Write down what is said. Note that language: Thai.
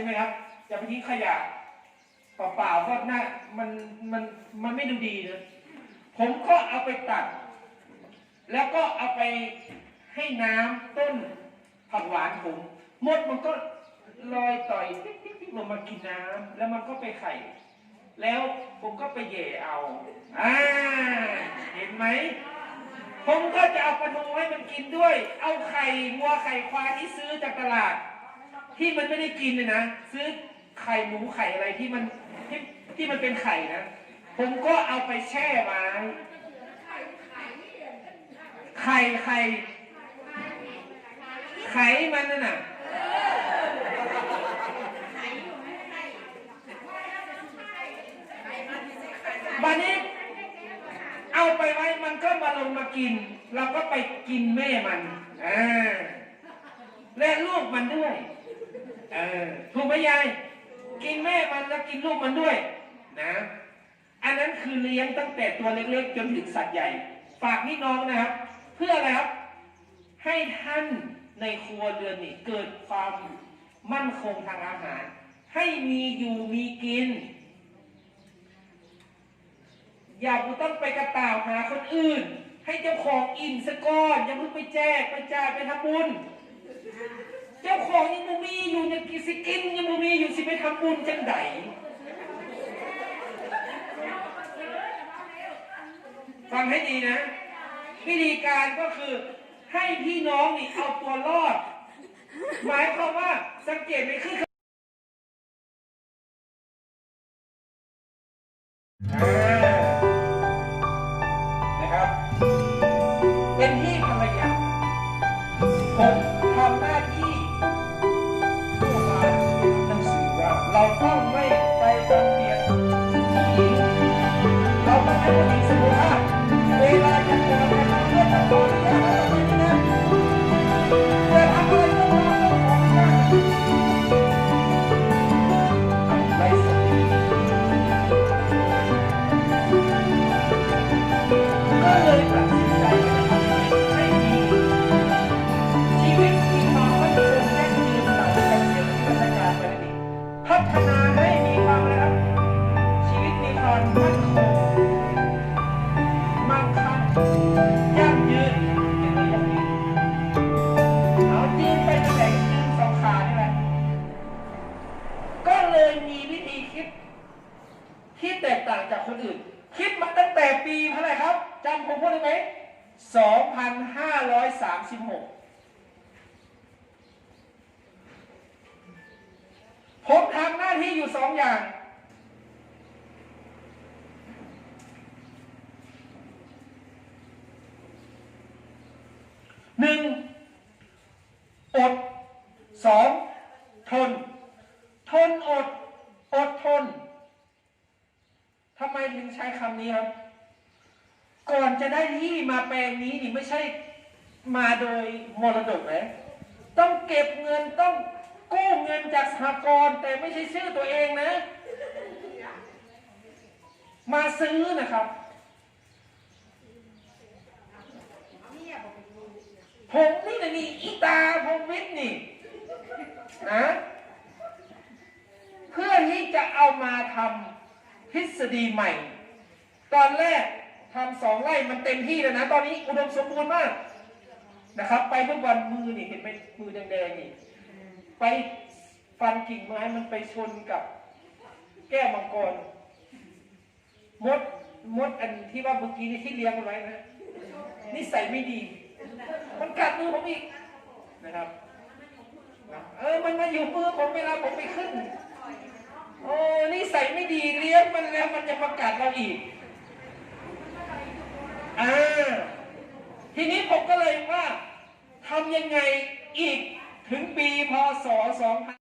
ใช่ไหมครับ จะไปทิ้งขยะเปล่าๆก็น่ามันมันมันไม่ดูดีนะผมก็เอาไปตัด แล้วก็เอาไปให้น้ำต้นผักหวานผมมดมันก็ลอยต่อยติ๊กติ๊กติ๊กลงมากินน้ำแล้วมันก็ไปไข่ แล้วผมก็ไปเหย่เอาอ่าเห็นไหมผมก็จะเอาปลาทูให้มันกินด้วย เอาไข่วัวไข่ควายที่ซื้อจากตลาด ที่มันไม่ได้กินเลยนะซื้อไข่หมูไข่อะไรที่มันที่ที่มันเป็นไข่นะผมก็เอาไปแช่ไว้ไข่ไข่ไข่มันนั่นน่ะบันนี้เอาไปไว้มันก็มาลงมากิน เราก็ไปกินแม่มันอ่าและลูกมันด้วย เออถูกไหมยาย กินแม่มันแล้วกินลูกมันด้วย นะ อันนั้นคือเลี้ยงตั้งแต่ตัวเล็กๆ จนถึงสัตว์ใหญ่ ฝากพี่น้องนะครับ เพื่ออะไรครับ ให้ท่านในครัวเรือนนี่เกิดความมั่นคงทางอาหาร ให้มีอยู่มีกิน อย่าต้องไปกระต่าวหาคนอื่น ให้เจ้าของอิ่มสะก้อนอย่าเพิ่งไปแจกไปจ่ายไปทำบุญ จ้าของยังบ่มีอยู่ยังกินสิกินยังบ่มีอยู่สิไปทำบุญจังไดฟังให้ดีนะ วิธีการก็คือให้พี่น้องนี่เอาตัวรอด หมายความว่าสังเกตไหมคือนะครับ เป็นที่ภรรยาผม เร คิด ที่แตกต่างจากคนอื่น คิดมาตั้งแต่ปีเท่าไหร่ครับจำผมพูดได้ไหม2,536 ผมทำหน้าที่อยู่สองอย่าง หนึ่งอดสองทน ทนอด อดทนทำไมถึงใช้คำนี้ครับ ก่อนจะได้ที่มาแปลงนี้นี่ไม่ใช่มาโดยมรดกเนะต้องเก็บเงินต้องกู้เงินจากสหกรณ์แต่ไม่ใช่ชื่อตัวเองนะ มาซื้อนะครับผมนี่นะนี่อีตาผมวิทย์นี่นะ เพื่อที่จะเอามาทำทฤษฎีใหม่ ตอนแรกทำสองไร่มันเต็มที่แล้วนะ ตอนนี้อุดมสมบูรณ์มากนะครับ ไปเมื่อวันมือนี่เห็นไหมมือแดงๆนี่ไปฟันกิ่งไม้มันไปชนกับแก้วมังกรมดมดอันที่ว่าเมื่อกี้นี่ที่เลี้ยงมันไว้นะนิสัยไม่ดี มันกัดมือผมอีกนะครับ เออมันมาอยู่มือผมเวลาผมไปขึ้น โอ้นี่ใส่ไม่ดีเลี้ยงมันแล้วมันจะประกาศเราอีกอ่าทีนี้ผมก็เลยว่าทำยังไงอีกถึงปีพศ2000